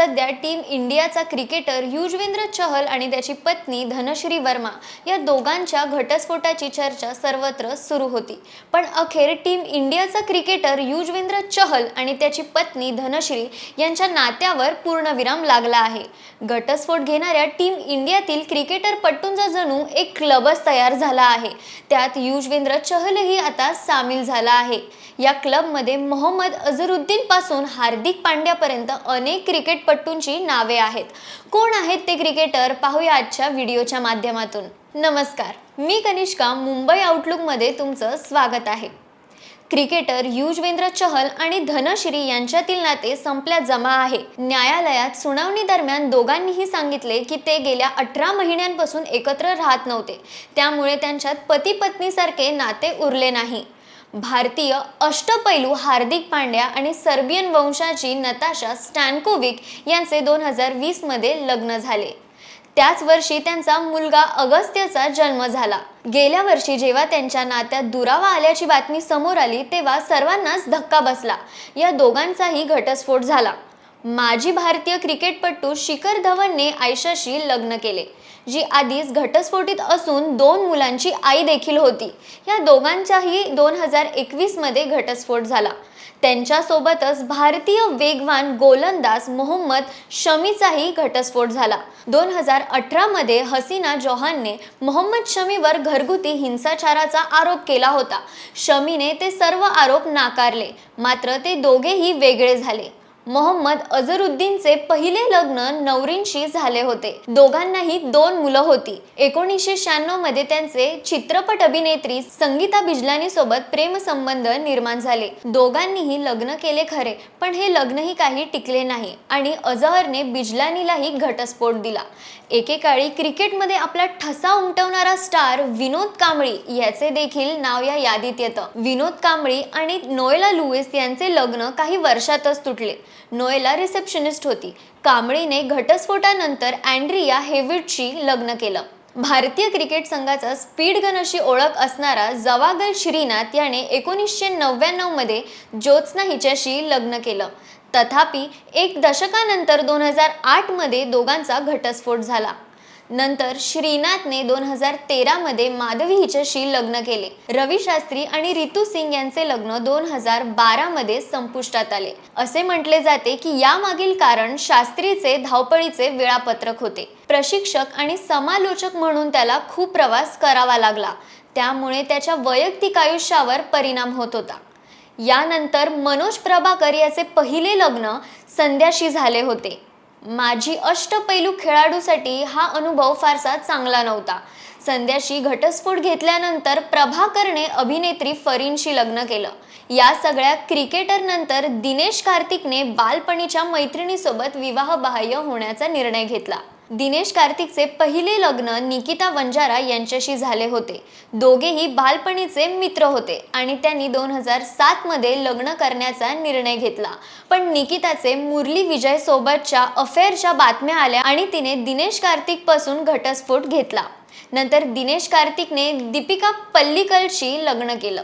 सध्या टीम इंडियाचा क्रिकेटर युजवेंद्र चहल आणि त्याची पत्नी धनश्री वर्मा या दोघांच्या घटस्फोटाची चर्चा सर्वत्र सुरू होती. पण अखेर टीम इंडियाचा क्रिकेटर युजवेंद्र चहल आणि त्याची पत्नी धनश्री यांच्या नात्यावर पूर्णविराम लागला आहे. घटस्फोट घेणाऱ्या टीम इंडियातील क्रिकेटर पट्टूंचा जणू एक क्लबच तयार झाला आहे. त्यात युजवेंद्र चहलही आता सामील झाला आहे. या क्लबमध्ये मोहम्मद अझरुद्दीन पासून हार्दिक पांड्यापर्यंत अनेक क्रिकेट क्रिकेटपट्टूंची नावे आहेत. कोण आहेत ते क्रिकेटर पाहूया आजच्या व्हिडिओच्या माध्यमातून. नमस्कार मी कनिष्का मुंबई आउटलुकमध्ये तुमचं स्वागत आहे. क्रिकेटर युजवेंद्र चहल आणि धनश्री यांच्यातील नाते संपल्यात जमा आहे. न्यायालयात सुनावणी दरम्यान दोघांनीही सांगितले की ते गेल्या अठरा महिन्यांपासून एकत्र राहत नव्हते. त्यामुळे त्यांच्यात पती पत्नीसारखे नाते उरले नाही. भारतीय अष्टपैलू हार्दिक पांड्या आणि सर्बियन वंशाची नताशा स्टॅन्कोविक यांचे दोन हजार वीसमध्ये लग्न झाले. त्याच वर्षी त्यांचा मुलगा अगस्त्यचा जन्म झाला. गेल्या वर्षी जेव्हा त्यांच्या नात्यात दुरावा आल्याची बातमी समोर आली तेव्हा सर्वांनाच धक्का बसला. या दोघांचाही घटस्फोट झाला. माजी भारतीय क्रिकेटपटू शिखर धवनने आयशाशी लग्न केले जी आधीच घटस्फोटीत असून दोन मुलांची आई देखील होती. या दोघांचाही दोन हजार एकवीसमध्ये घटस्फोट झाला. त्यांच्यासोबतच भारतीय वेगवान गोलंदाज मोहम्मद शमीचाही घटस्फोट झाला. दोन हजार अठरामध्ये हसीना जोहानने मोहम्मद शमीवर घरगुती हिंसाचाराचा आरोप केला होता. शमीने ते सर्व आरोप नाकारले मात्र ते दोघेही वेगळे झाले. मोहम्मद अझरुद्दीनचे पहिले लग्न नवरींशी झाले होते. दोघांनाही दोन मुलं होती. एकोणीसशे शहाण्णवमध्ये त्यांचे चित्रपट अभिनेत्री संगीता बिजलानी सोबत प्रेमसंबंध निर्माण झाले. दोघांनीही लग्न केले खरे पण हे लग्नही काही टिकले नाही आणि अझहरने बिजलानीलाही घटस्फोट दिला. एकेकाळी क्रिकेटमध्ये आपला ठसा उमटवणारा स्टार विनोद कांबळी याचे देखील नाव या यादीत येतं. विनोद कांबळी आणि नोएला लुईस यांचे लग्न काही वर्षातच तुटले. नोएला रिसेप्शनिस्ट होती. कांबळीने घटस्फोटानंतर अँड्रिया हेविडशी लग्न केलं. भारतीय क्रिकेट संघाचा स्पीड गन अशी ओळख असणारा जवागल श्रीनाथ याने एकोणीसशे नव्याण्णवमध्ये ज्योत्स्ना हिच्याशी लग्न केलं. तथापि एक दशकानंतर दोन हजार आठमध्ये दोघांचा घटस्फोट झाला. नंतर श्रीनाथने दोन हजार तेरामध्ये माधवी हिच्याशी लग्न केले. रवी शास्त्री आणि रितू सिंग यांचे लग्न दोन हजार बारामध्ये संपुष्टात आले. असे म्हटले जाते की यामागील कारण शास्त्रीचे धावपळीचे वेळापत्रक होते. प्रशिक्षक आणि समालोचक म्हणून त्याला खूप प्रवास करावा लागला. त्यामुळे त्याच्या वैयक्तिक आयुष्यावर परिणाम होत होता. यानंतर मनोज प्रभाकर याचे पहिले लग्न संध्याशी झाले होते. माझी अष्टपैलू खेळाडूसाठी हा अनुभव फारसा चांगला नव्हता. संध्याशी घटस्फोट घेतल्यानंतर प्रभाकरने अभिनेत्री फरीनशी लग्न केलं. या सगळ्या क्रिकेटरनंतर दिनेश कार्तिकने बालपणीच्या मैत्रिणीसोबत विवाहबाह्य होण्याचा निर्णय घेतला. दिनेश कार्तिकचे पहिले लग्न निकिता वंजारा यांच्याशी झाले होते. दोघेही बालपणीचे मित्र होते आणि त्यांनी दोन हजार सातमध्ये लग्न करण्याचा निर्णय घेतला. पण निकिताचे मुरली विजय सोबतच्या अफेअरच्या बातम्या आल्या आणि तिने दिनेश कार्तिकपासून घटस्फोट घेतला. नंतर दिनेश कार्तिकने दीपिका पल्लिकलशी लग्न केलं.